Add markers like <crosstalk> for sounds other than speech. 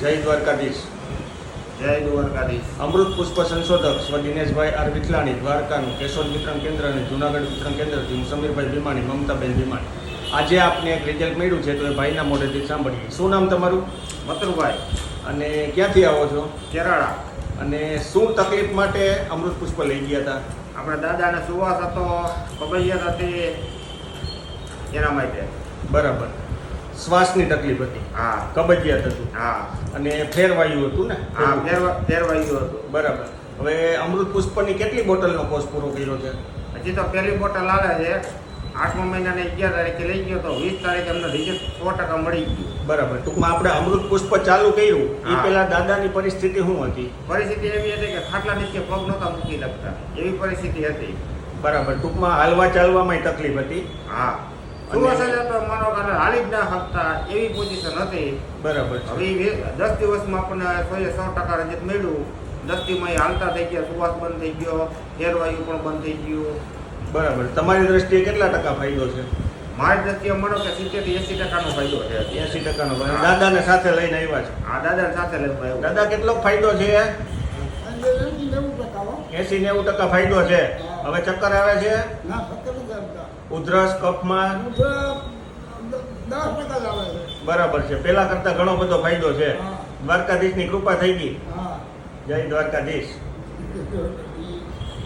જય દ્વારકાધીશ. જય દ્વારકાધીશ. અમૃત પુષ્પ સંશોધક સ્વ દિનેશભાઈ આર વિઠલાણી દ્વારકાનું કેશોદ વિતરણ કેન્દ્ર અને જુનાગઢ વિતરણ કેન્દ્રથી હું સમીરભાઈ ભીમાણી મમતાબેન ભીમાણી. આજે આપને એક રિઝલ્ટ મળ્યું છે તો એ ભાઈના મોઢેથી સાંભળીએ. શું નામ તમારું? મથુરભાઈ. અને ક્યાંથી આવો છો? કેરાળા. અને શું તકલીફ માટે અમૃત પુષ્પ લઈ ગયા હતા? આપણા દાદાને સુવાસ હતો કબૈયત હતી એના માટે. બરાબર. શ્વાસની તકલીફ હતી. હા. કબજિયાત હતું. હા. અને ફેરવાયું હતું ને? હા ફેરવા ફેરવાયું હતું. બરાબર. હવે અમૃત પુષ્પની કેટલી બોટલનો કોર્સ પૂરો કર્યો છે? હજી તો પહેલી બોટલ આવે છે. આઠમા મહિનાને અગિયાર તારીખે લઈ ગયો તો વીસ તારીખે અમને રિઝલ્ટ સો ટકા મળી ગયું. બરાબર. ટૂંકમાં આપણે અમૃત પુષ્પ ચાલુ કર્યું. એ પહેલાં દાદાની પરિસ્થિતિ શું હતી? પરિસ્થિતિ એવી હતી કે ખાટલા નીચે પગ નહોતા મૂકી શકતા. એવી પરિસ્થિતિ હતી. બરાબર. ટૂંકમાં હાલવા ચાલવામાં તકલીફ હતી. હા. સુવાસ જ હતો માનો કે હાલી જ ના શકતા એવી પોઝિશન હતી. બરાબર હવે દસ દિવસમાં આપણને સો એ સો ટકા રજત મળ્યું. દસ દિવસમાં હાલતા થઈ ગયા સુવાસ બંધ થઈ ગયો ફેરવાયું પણ બંધ થઈ ગયું. બરાબર. તમારી દ્રષ્ટિએ કેટલા ટકા ફાયદો છે? મારી દ્રષ્ટિએ મળો કે સિત્તેરથી એસી ટકાનો ફાયદો છે. એસી ટકાનો ફાયદો. દાદાને સાથે લઈને આવ્યા છે? આ દાદા સાથે લઈને આવ્યા. દાદા કેટલો ફાયદો છે એસી નેવું ટકા ફાયદો છે. હવે ચક્કર આવે છે? ઉધરસ કફમાં બરાબર છે. પેલા કરતા ઘણો બધો ફાયદો છે. દ્વારકાધીશની કૃપા થઈ ગઈ. જય દ્વારકાધીશ. <laughs>